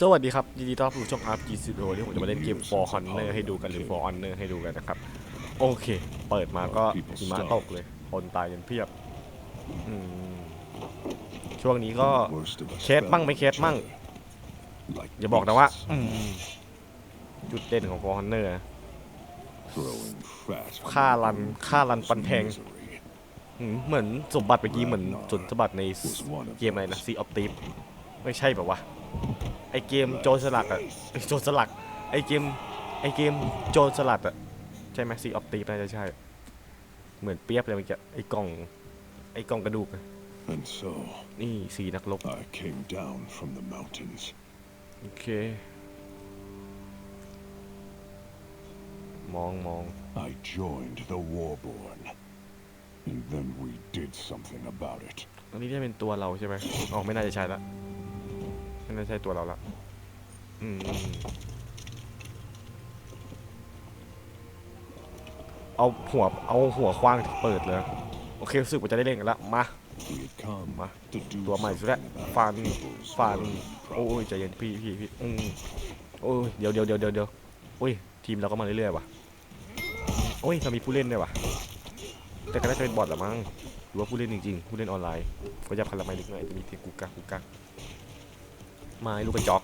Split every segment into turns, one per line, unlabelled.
สวัสดีครับ ยินดีต้อนรับสู่ช่อง RPG Studio ที่ผมจะมาเล่นเกม For Honor ให้ดูกันหรือ For Honor ให้ดูกันนะครับ โอเค เปิดมาก็หิมะตกเลย คนตายกันเพียบอืมช่วงนี้ก็เคสมั่งไม่เคสมั่ง อย่าบอกนะว่าอืมจุดเด่นของ For Honor นะค่ารันค่ารันฟันแทงอืมเหมือนสมบัติเมื่อกี้เหมือนสนสมบัติในเกมอะไรนะ Sea of Thieves ไม่ใช่แบบว่าวะ ไอเกมโจรสลัดอะไอโจรสลัดไอเกมไอเกมโจรสลัดอะใช่ไหม Sea of Thieves น่าจะใช่ เหมือนเปียบเลยเมื่อกี้ไอกล่องไอกล่องกระดูกอะ
And so
นี่สีนักรบ
I came down from the mountains.
โอเคมองมอง
I joined the Warborn. And then we did something about it.
อันนี้ได้เป็นตัวเราใช่ไหมอ๋อไม่น่าจะใช่ละ ไม่ใช่ตัวเราละอืมเอาหัวเอาหัวคว้างเปิดเลย โอเครู้สึกว่าจะได้เล่นกันละมา
We had come
Ma,
to do
ตัวใหม่สุดแล้วฟันฟันโอ้ยใจเย็นพี่พี่พี่อืมโอ้ยเดี๋ยวเดี๋ยวเดี๋ยวเดี๋ยวเดี๋ยวโอ้ยทีมเราก็มาเรื่อยๆว่ะโอ้ยเรามีผู้เล่นด้วยว่ะแต่ก็น่าจะเป็นบอทละมั้งหรือว่าผู้เล่นจริงๆผู้เล่นออนไลน์ก็จะพลังไม่ลึกหน่อยจะมีเสีกุกกักกุกกัก ไม้ลูกกระจอก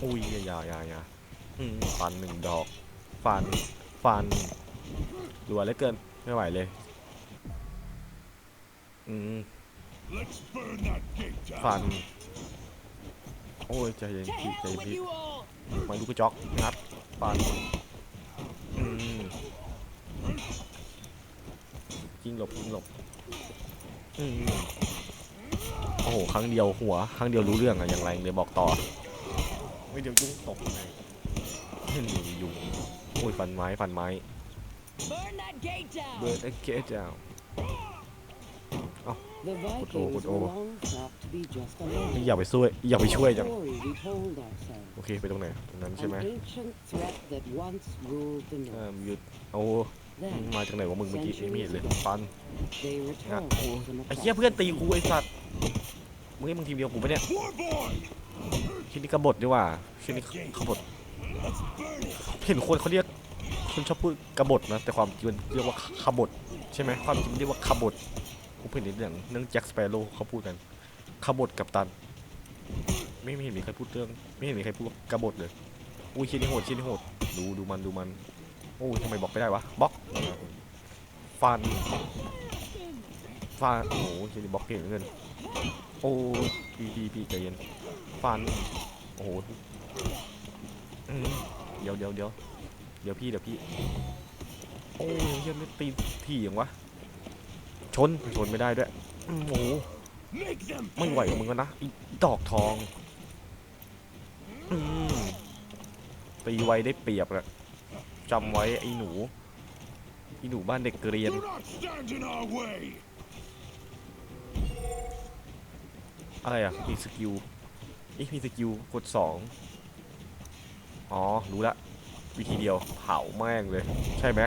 อุ้ยอยาอยาอยาอืมฟันหนึ่งดอก ฟัน ฟันรัวเหลือเกิน ไม่ไหวเลย อืม
Let's burn that gate down.
ฟัน โอ้ยใจเย็น
To
พี่ใจ
hell
เย็น
with
พี่
you all!
มาดูกระจอกงัด ฟัน อืมยิงหลบยิงหลบ อืม โอ้โหครั้งเดียวหัวครั้งเดียวรู้เรื่องอะอย่างไรเลยบอกต่อไม่เดี๋ยวยุ่งตกเลยนี่ยุ่งโอ้ยฟันไม้ฟันไม้
Burn that gate down!
เบิร์ดเอ็กเกจาว
The
Good old,
Vikings
good
were
old.
long thought to be just a
นี่
legend.
อย่าไปช่วยอย่าไปช่วยจัง
Story we told ourselves.
โอเคไปตรงไหนตรงนั้นใช่
An
ไหม
ancient threat that once ruled the
เอ่อ
north.
หยุดโอ้
Then
มาจากไหนวะมึงเมื่อกี้ไม่เห็นเลยฟัน
they
งัด
returned
โอ้
from
ไอ้เหี้ย
across
เพื่อนตีกูไอ้สัตว์ มึงให้มึงทีมเดียวกูปะเนี่ย
Warborn!
ชิ้นนี้กบฏดีกว่าชิ้นนี้ขบฏเห็นคนเขาเรียกคนชอบพูดกบฏนะแต่ความจริงมันเรียกว่าขบฏใช่ไหมความจริงเรียกว่าขบฏกูเพิ่งเห็นเรื่องเรื่องแจ็คสเปโร่เขาพูดกันขบฏกับตัน ไม่ไม่เห็นมีใครพูดเรื่อง ไม่เห็นมีใครพูดกบฏเลยอุ้ยชิ้นนี้โหดชิ้นนี้โหดดูดูมันดูมันโอ้ยทำไมบอกไม่ได้วะบล็อกฟันฟันโอ้โหชิ้นนี้บล็อกเก่งเหลือเกิน โอ้ยพี่พี่พี่ใจเย็นฟันโอ้โหเดี๋ยวเดี๋ยวเดี๋ยวเดี๋ยวพี่เดี๋ยวพี่โอ้ยยังไม่ตีพี่อย่างวะชนชนไม่ได้ด้วยโอ้โหไม่ไหวมึงแล้วนะดอกทองตีไวได้เปรียบแหละจำไว้ไอ้หนูไอ้หนูบ้านเด็กเรียน อะไรอะ มีสกิลอีกมีสกิลกดสองอ๋อ รู้ละ วิธีเดียวเผาแม่งเลย ใช่ไหม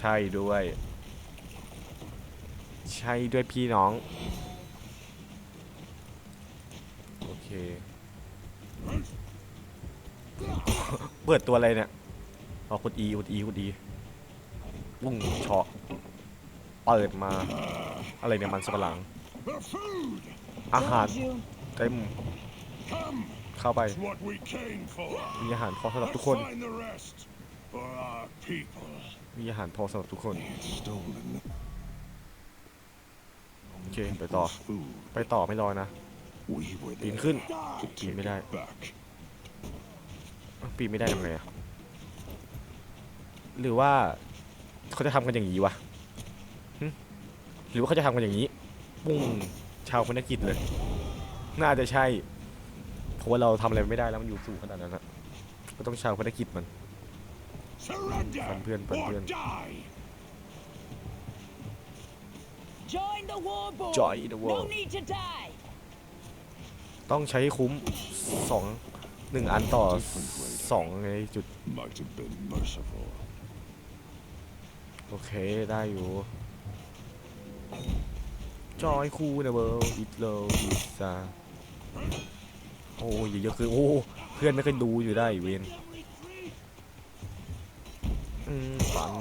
ใช่ด้วย ใช่ด้วยพี่น้อง โอเค เปิดตัวอะไรเนี่ยอ๋อกด E กด E กด E วุ้งเฉาะเปิดมา อะไรเนี่ยมันสปะหลัง อาหาร
Told you.
เต็ม
Come!
เข้าไป
It's what we came for.
มีอาหารพอสำหรับ
Let's
ทุกคน
find the rest for our people.
มีอาหารพอสำหรับทุกคน
They had stolen
โอเค ไปต่อ
this food.
ไปต่อไม่รอนะ
We were
ปีน
there
ขึ้น
to
ปีน
take
ไม่ได้
it back.
อ้าวปีนไม่ได้ทำไงอะหรือว่าเขาจะทำกันอย่างนี้วะหึหรือว่าเขาจะทำกันอย่างนี้ปุ้ง ชาวพนักกิจเลย น่าจะใช่เพราะว่าเราทำอะไรไม่ได้แล้วมันอยู่สูงขนาดนั้นนะก็ต้องชาวพนักกิจมัน
Surrender
Phần Viên, phần
or
Viên.
die!
Join the war board!
Join the war.
No need to die!
ต้องใช้คุ้มสองหนึ่งอันต่อสองไงจุด
Might have been merciful.
โอเคได้อยู่ จอยคูนะเบิร์ดอิตโลอิซาโอ้ยเยอะคือโอ้เพื่อนไม่เคยดูอยู่ได้เวนอืมฟัน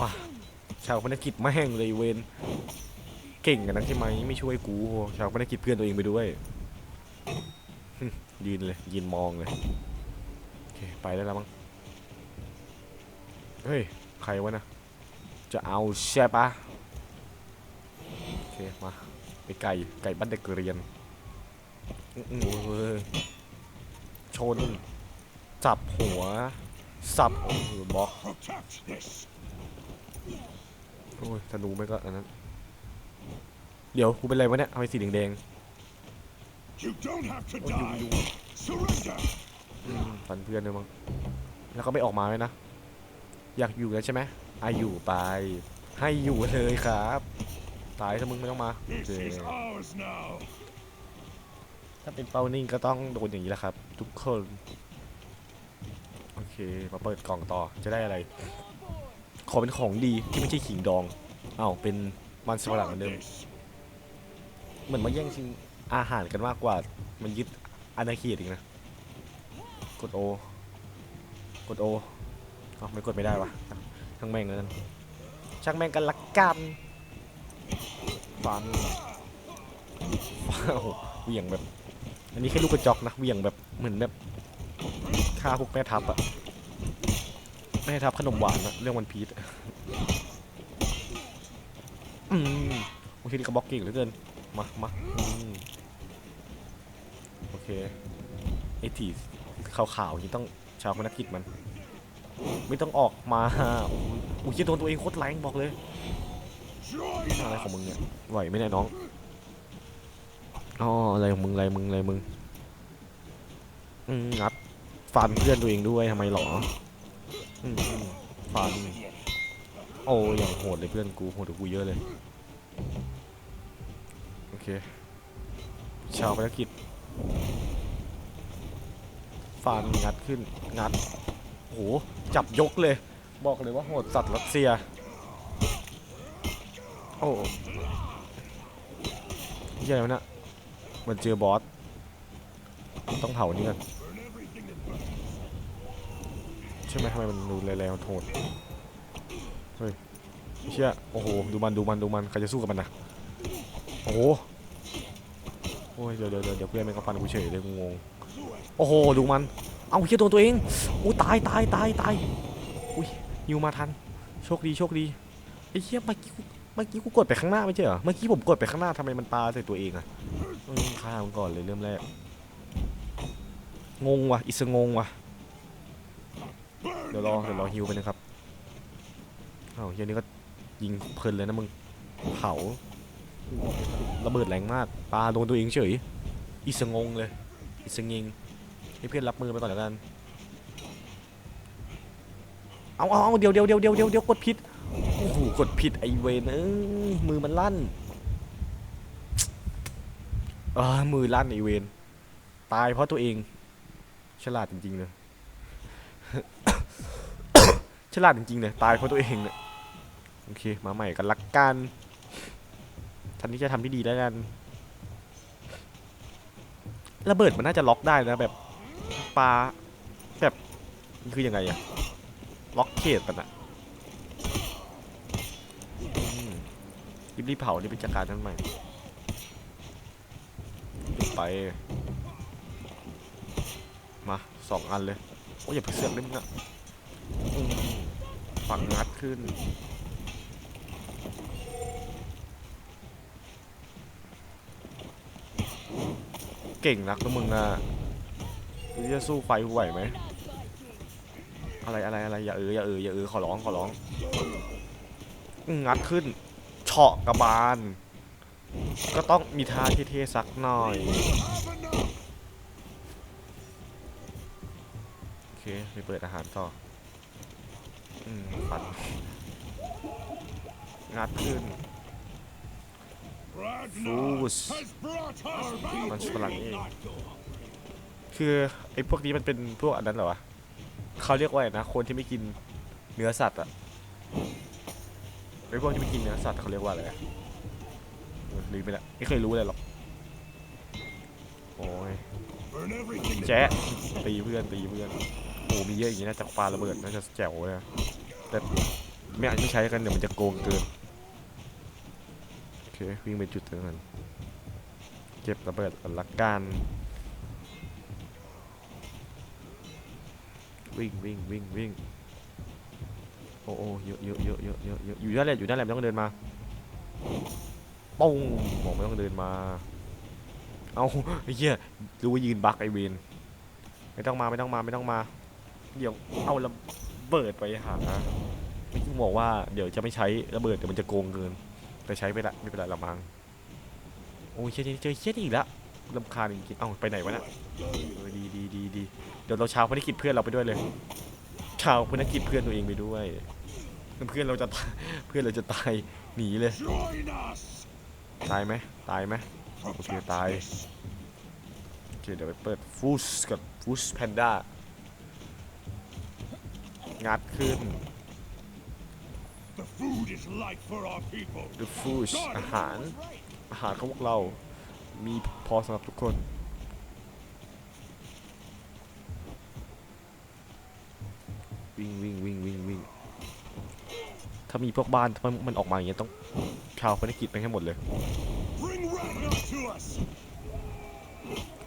ว่ะชาวพนักกิจแม่งเลยเวนเก่งกันนักใช่ไหมไม่ช่วยกูชาวพนักกิจเพื่อนตัวเองไปด้วยยืนเลยยืนมองเลยโอเคไปได้แล้วมั้งเฮ้ยใครวะนะจะเอาใช่ปะ เค มาไปไก่ไก่บ้านเด็กเรียนอื้อหือเว้ยชน จับหัว สับโอ้โหบล็อก
Protect this.
โอ้ยธนูไม่ก็อันนั้น เดี๋ยวกูเป็นไรวะเนี่ยทำไมสีแดง
You don't have to
ๆโอ้ยยุง
die.
ยุง
Surrender.
อืมฟันเพื่อนเลยมั้งแล้วก็ไม่ออกมาเลยนะ อยากอยู่แล้วใช่ไหมอาอยู่ไป ให้อยู่เลยครับ ตายถ้ามึงไม่ต้องมาโอ
This
เค
is ours now.
ถ้าเป็นเป้านิ่งก็ต้องโดนอย่างนี้แหละครับ ทุกคนโอเคมาเปิดกล่องต่อจะได้อะไร ขอเป็นของดีที่ไม่ใช่ขิงดองอ้าวเป็นมันสำปะหลังเหมือน
Guard
เดิม
this.
เหมือนมาแย่งชิงอาหารกันมากกว่า มันยึดอาณาเขตอีกนะ กดโอกดโอเอ้าไม่กดไม่ได้วะช่างแม่งแล้วกันช่างแม่งกันละกัน ฟันว้าวเหวี่ยงแบบ อันนี้แค่ลูกกระจอกนะเหวี่ยงแบบเหมือนแบบฆ่าพวกแม่ทัพอะแม่ทัพขนมหวานอะเรื่องวันพีชอืมโอเคนี่กระบอกเก่งเหลือเกินมามาอืมโอเคไอ้ที่ขาวๆนี่ต้องชาวพนักกิจมัน ไม่ต้องออกมาอุ้ยโดนตัวเองโคตรแรงบอกเลย อะไรของมึงเนี่ย ไหวไมเนี่ยน้องอ๋ออะไรของมึงอะไรมึงอะไรมึงอืมงัดฟันเพื่อนตัวเองด้วยทำไมหรออืมฟันโอ้อย่างโหดเลยเพื่อนกูโหดกูเยอะเลย โอเค ชาวภารกิจฟันงัดขึ้นงัดโอ้โหจับยกเลย บอกเลยว่าโหดสัตว์รัสเซีย โอ้ใหญ่แล้วนะมันเจอบอส ต้องเผานี่กันใช่ไหมทำไมมันดูแรงๆโหดเฮ้ยเชี่ยโอ้โห ดูมัน ดูมัน ดูมัน ใครจะสู้กับมันนะโอ้โห โอ้ย เดี๋ยวเดี๋ยวเดี๋ยวเดี๋ยวเพื่อนแม่งก็ฟันกูเฉยเลยงง โอ้โห ดูมัน เอาเชี่ยโดนตัวเองอู้ตายตายตายตาย อุ้ยยิวมาทัน โชคดี โชคดี ไอ้เชี่ยมื่อกี้กู เมื่อกี้กูกดไปข้างหน้าไม่ใช่เหรอ เมื่อกี้ผมกดไปข้างหน้าทำไมมันปาใส่ตัวเองอะฆ่ามันก่อนเลยเริ่มแรก งงว่ะ อิสงงว่ะ เดี๋ยวรอเดี๋ยวรอฮิวไปนะครับเอ้าเฮียนี่ก็ยิงเพลินเลยนะมึง เผา ระเบิดแรงมาก ปาโดนตัวเองเฉย อิสงงเลย อิสงิงให้เพื่อนรับมือไปก่อนแล้วกัน เอาเอาเอาเดี๋ยวเดี๋ยวเดี๋ยวเดี๋ยวเดี๋ยวเดี๋ยวกดผิด กดผิดไอเวนเอ้ยมือมันลั่นอ่ามือลั่นไอเวนตายเพราะตัวเอง ฉลาดจริงๆเลยฉลาดจริงๆเลยตายเพราะตัวเองเนี่ยโอเค มาใหม่กันละกันทันนี้จะทำที่ดีแล้วกันระเบิดมันน่าจะล็อกได้นะแบบปลาแบบคือยังไงอะล็อกเขตมันอะอืม รีบๆเผารีบไปจัดการท่านใหม่ไป มาสองอันเลย โอ้ยอย่าไปเสือกเล่นนะอืมฝั่งงัดขึ้นเก่งนักนะมึงอะจะสู้ไฟกูไหวไหม อะไรอะไรอะไรอย่าเอออย่าเอออย่าเออขอร้องขอร้อง งัดขึ้น ฉาะกระบาล ก็ต้องมีท่าเท่ๆสักหน่อย โอเคไปเปิดอาหารต่อ อืมฟัน งัดขึ้น
Ragnar
Fools.
has brought us back.
มันฝรั่งนี่เอง คือ ไอ้พวกนี้มันเป็นพวกอันนั้นเหรอวะเขาเรียกว่าอะไรนะ คนที่ไม่กินเนื้อสัตว์อะ อ้พวกที่ไม่กินเนื้อสัตว์เขาเรียกว่าอะไรลืมไปละไม่เคยรู้เลยหรอกโอ้ยแจ๊ะตีเพื่อนตีเพื่อนโอ้มีเยอะอย่างนี้นะจากปลาระเบิดน่าจะแจ๋วเลยนะแต่ไม่อาจไม่ใช้กันเดี๋ยวมันจะโกงเกินโอเควิ่งไปจุดเติมกันเก็บระเบิดก่อนละกันวิ่งวิ่งวิ่งวิ่ง โอ้โอเยอะเยอะเยอะเยอะเยอะเยอะอยู่นั่นแหละอยู่นั่นแหละไม่ต้องเดินมาปุ้งบอกไม่ต้องเดินมา เอาไอ้เหี้ยรู้ว่ายืนบักไอเวนไม่ต้องมาไม่ต้องมาไม่ต้องมา เดี๋ยวเอาระเบิดไปหาไม่บอกว่าเดี๋ยวจะไม่ใช้ระเบิดเดี๋ยวมันจะโกงเกินแต่ใช้ไปละไม่เป็นไรละมั้งโอ้ยเชี่ยเจอเชี่ยนี่อีกแล้วลำคาญจริงๆเอ้าไปไหนวะน่ะเออดีดีดีดีเดี๋ยวเราเชาวภารกิจเพื่อนเราไปด้วยเลย ชาวภารกิจเพื่อนตัวเองไปด้วย เพื่อนเราจะตายเพื่อนเราจะตายหนีเลย
join us.
ตายไหมตายไหม Okay,
Protect
bye.
this.
โอเคเดี๋ยวไปเปิดฟูสกับฟูสแพนด้างัดขึ้น
The food is light for our people.
The Fush อาหาร อาหารของพวกเรา มีพอสำหรับทุกคน วิ่งวิ่งวิ่งวิ่งวิ่งถ้ามีพวกบ้านถ้ามันออกมาอย่างเงี้ยต้องชาวภารกิจไปให้หมดเลย
Bring Ragnar to us.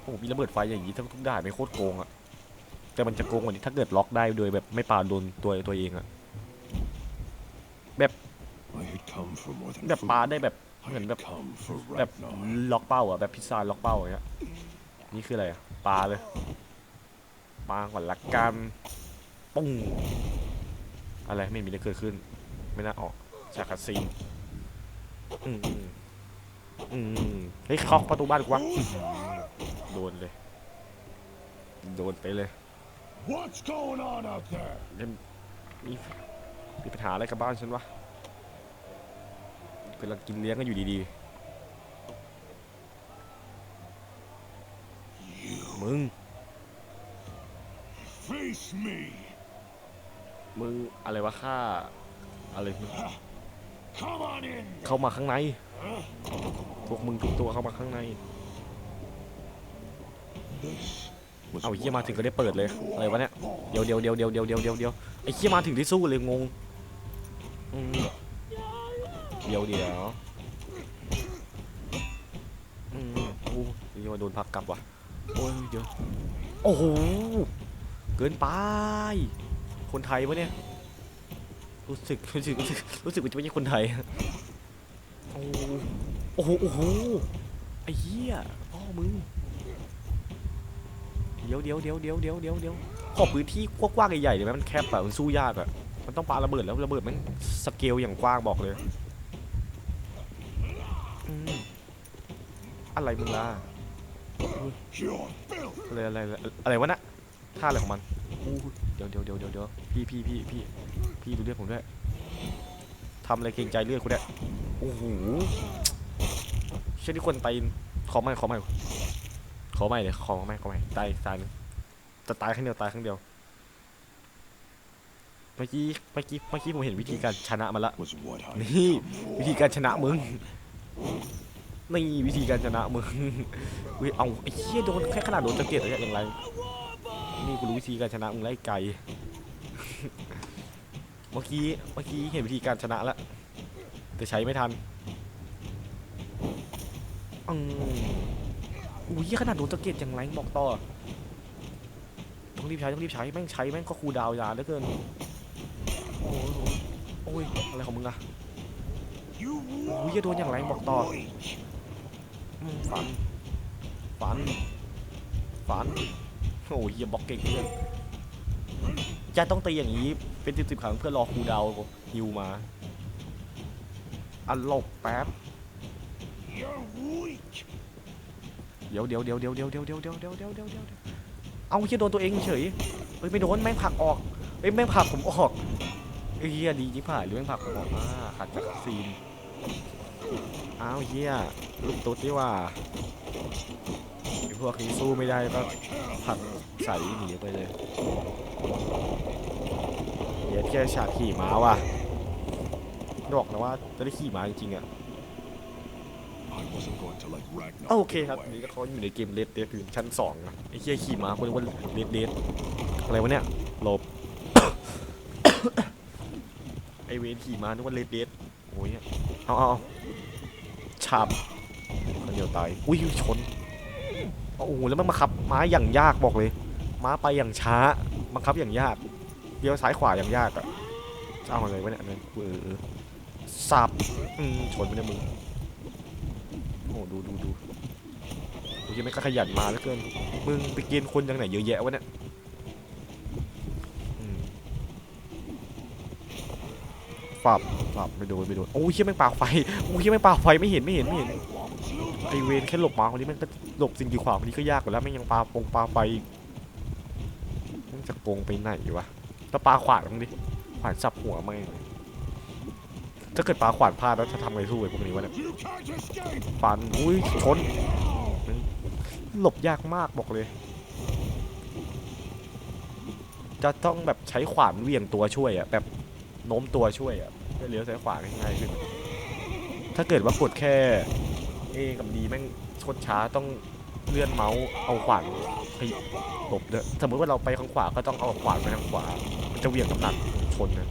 โอ้โหมีระเบิดไฟอย่างนี้ทั้งทุกด่านไม่โคตรโกงอะแต่มันจะโกงกว่านี้ถ้าเกิดล็อกได้โดยแบบไม่ปาโดนตัวตัวเองอะ
I had come for more than
แบบ
food.
ปาได้แบบ
I
เหมือน
had
แบบ
come for
แบบ
Ragnar.
ล็อกเป้าอะแบบพิซซ่าล็อกเป้าอย่างเงี้ยนี่คืออะไรอะปลาเลยปลาก่อนละกัน ปุ้งอะไรไม่มีอะไรเกิดขึ้น ไม่น่าออกจากคาซีนอืมอืมอืมเฮ้ยเคาะประตูบ้านกูวะอื้อหือโดนเลย โดนไปเลย
What's going on out there?
เล่นมีมีปัญหาอะไรกับบ้านฉันวะกำลังกินเลี้ยงกันอยู่ดีๆ มึง
Face me.
มึงอะไรวะข้าอะไรมึง
Come on in.
เข้ามาข้างใน พวกมึงทุกตัวเข้ามาข้างใน
Was
เอาไอ้เหี้ย
what
มาถึงก็
I
ได้เปิดเลย
come
อะไรวะเนี่ย
for.
เดี๋ยวเดี๋ยวเดี๋ยวเดี๋ยวเดี๋ยวเดี๋ยวเดี๋ยวเดี๋ยวไอ้เหี้ยมาถึงได้สู้เลยงงอืมเดี๋ยวเดี๋ยวอืมโอ้ยยังมาโดนพักกลับว่ะ โอ้ยเดี๋ยว โอ้โห เกินไป คนไทยปะเนี่ย รู้สึกรู้สึกรู้สึกรู้สึกว่าจะไม่ใช่คนไทย โอ้โห โอ้โห ไอ้เหี้ยพ่อมึง เดี๋ยวเดี๋ยวเดี๋ยวเดี๋ยวเดี๋ยวเดี๋ยวเดี๋ยวขอพื้นที่กว้างๆใหญ่ๆเลยไหมมันแคบอะมันสู้ยากอะมันต้องปาระเบิดแล้วระเบิดมันสเกลอย่างกว้างบอกเลยอะไรมึงล่ะอะไรอะไรอะไรวะนะท่าอะไรของมัน อู้เดี๋ยวเดี๋ยวเดี๋ยวเดี๋ยวเดี๋ยวพี่พี่พี่พี่พี่ดูเลือดผมด้วยทำอะไรเกรงใจเลือดคุณเนี่ยโอ้โหเช่นที่คนตีนขอไม่ขอไม่ขอไม่เลยขอไม่ขอไม่ตายตายนึงจะตายครั้งเดียวตายครั้งเดียว เมื่อกี้เมื่อกี้เมื่อกี้ผมเห็นวิธีการชนะมาละนี่วิธีการชนะมึงนี่วิธีการชนะมึงเว้ยเอาไอ้เหี้ยโดนแค่ขนาดโดนตะเกียบอะไรอย่างไร นี่กูรู้วิธีการชนะมึงไล่ไกล เมื่อกี้เมื่อกี้เห็นวิธีการชนะแล้วแต่ใช้ไม่ทันอืมอุ้ยขนาดโดนตะเกียบอย่างไรบอกต่อต้องรีบใช้ต้องรีบใช้แม่งใช้แม่งก็คูดาวยาเหลือเกินโอ้ยโอ้ยอะไรของมึงอะ
You
โอ้ยอย่าโดนอย่างไรบอกต่อฝันฝันฝัน โอ้ยเหี้ยบล็อกเก่งเพื่อนจะต้องตีอย่างนี้เป็นสิบสิบครั้งเพื่อรอคูดาวฮิวมาอันหลบแป๊บ เดี๋ยวเดี๋ยวเดี๋ยวเดี๋ยวเดี๋ยวเดี๋ยวเดี๋ยวเดี๋ยวเดี๋ยวเดี๋ยวเดี๋ยวเดี๋ยวเอาเฮียโดนตัวเองเฉยเฮ้ยไม่โดนแม่งผลักออกเฮ้ยแม่งผลักผมออกเฮียดีจิ๋ผ่ายหรือแม่งผลักผมออกอ่าขัดจากซีนอ้าวเฮียลูกตุ๊ดนี่ว่า พวกนี้สู้ไม่ได้ก็ผักใส่หนีไปเลยเดี๋ยวแค่ฉากขี่ม้าว่ะบอกนะว่าจะได้ขี่ม้าจริงๆอะโอเคครับนี่ก็เขาอยู่ในเกมเลดเดดอยู่ชั้นสองนะไอ้เคียขี่ม้าคนนึกว่าเลดเดดอะไรวะเนี่ยหลบไอเวนขี่ม้านึกว่าเลดเดดโอ้ยเอาเอาเอาฉับคนเดียวตายอุ้ยชน โอ้โหแล้วมันมาขับม้าอย่างยากบอกเลย ม้าไปอย่างช้าบังคับอย่างยากเลี้ยวซ้ายขวาอย่างยากอะจะเอาอะไรวะเนี่ยอันนั้นเออสับชนไปเนี่ยมึงโอ้ดูดูดูโอ้ยไม่งก็ขยันมาเหลือเกินมึงไปเกณฑ์คนยังไหนเยอะแยะวะเนี่ยอืมฝับฝับไม่โดนไม่โดนโอ้ยเฮียแม่งปากไฟโอ้ยเฮียแม่งปากไฟไม่เห็นไม่เห็นไม่เห็น ไอเวนแค่หลบมาคนนี้ม่งก็หลบสิ่งกีดขวางคนนี้ก็ยากกว่าแล้วแม่ยังปลาปงปลาไฟมันจะโกงไปไหนวะแล้วปลาขวานมั้งดิขวานสับหัวไม่งถ้าเกิดปลาขวานพลาดแล้วจะทำไงสู้ไอ้พวกนี้วะเนี่ย
You can't escape!
ฟันอุ้ยชนหลบยากมากบอกเลย จะต้องแบบใช้ขวานเวี่ยงตัวช่วยอะแบบโน้มตัวช่วยอะเพื่อเลี้ยวซ้ขวานง่ายขึ้นถ้าเกิดว่ากดแค่ A กับดีแม่งชดช้าต้องเลื่อนเมาส์เอาขวานไปหลบเนอะสมมติว่าเราไปข้างขวาก็ต้องเอาขวานไปทางขวาจะเหวี่ยงกับนักชนนะ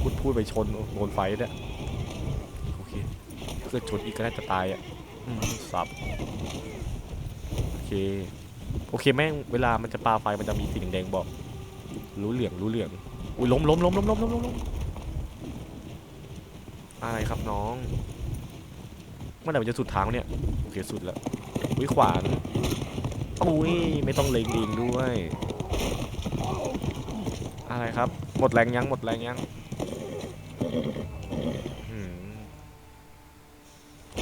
พูดพูดไปชนโดนไฟเนี่ยโอเคเพื่อชนอีกก็น่าจะตายอะอืมสับโอเคโอเคแม่งเวลามันจะปาไฟมันจะมีสีแดงบอก รู้เหลืองรู้เหลืองอุ้ยล้มล้มล้มล้มล้มล้มล้มอะไรครับน้อง เมื่อไหร่มันจะสุดทางวะเนี่ยโอเคสุดแล้วอุ้ยขวานอุ้ยไม่ต้องเล็งเองด้วย อะไรครับ หมดแรงยังหมดแรงยังหืม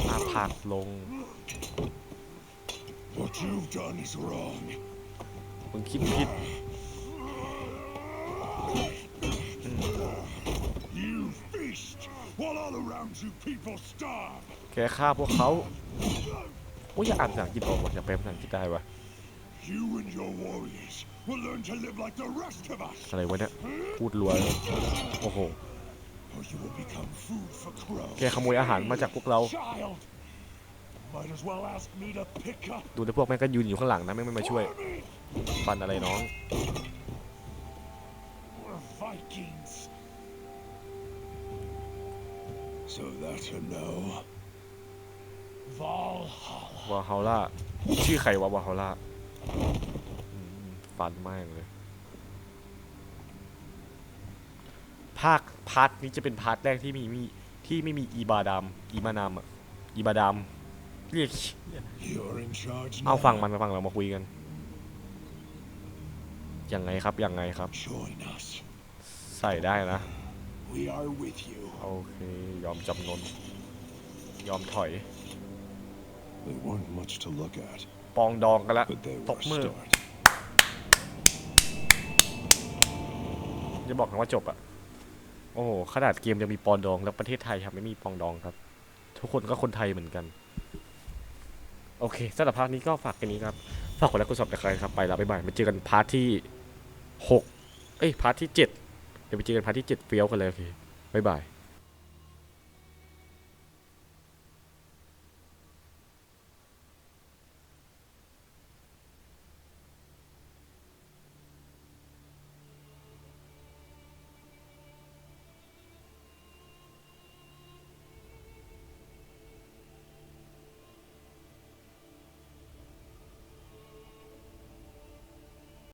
อาผากลง
What you've done is wrong.
มึงคิดผิด แกฆ่าพวกเขาโอ้ยอยากอ่านภาษาอังกฤษออกว่ะอยากแปลภาษาอังกฤษได้วะ
You and your warriors will learn to live like the rest of us,
อะไรวะเนี่ยพูดรัวเลยโอ้โห
or you will become food for crows.
แกขโมยอาหารมาจากพวกเรา
Child, might as well ask me to pick up
ดูในพวกแม่งก็ยืนอยู่ข้างหลังนะแม่งไม่มาช่วยฟันอะไรน้อง
So that's a no. Valhalla.
วาฮาร่าชื่อใครวะวาฮาร่าอืมฟันมากเลย ภาคพาร์ทนี้จะเป็นพาร์ทแรกที่มีมีที่ไม่มีอีบาดามอีมานามอะอีบาดามเรียก
You're in charge
เอา
now.
ฟังมันมาฟังเรามาคุยกัน ยังไงครับยังไงครับ
Join us.
ใส่ได้นะ
We are with you.
โอเค ยอมจำนน ยอมถอย
They weren't much to look at,
ปองดองกันละ
but they
ต
were
บ
a
มือ
start.
จะบอกนะว่าจบอะโอ้โห ขนาดเกมยังมีปองดอง แล้วประเทศไทยครับไม่มีปองดองครับ ทุกคนก็คนไทยเหมือนกัน โอเคสำหรับพาร์ทนี้ก็ฝากกันนี้ครับ ฝากกดไลค์กดซับสไครต์ครับ ไปแล้วบ๊ายบายมาเจอกันพาร์ทที่หกเอ้ย พาร์ทที่เจ็ด เดี๋ยวไปเจอกันพาร์ทที่เจ็ดเฟี้ยวกันเลยโอเคบ๊ายบาย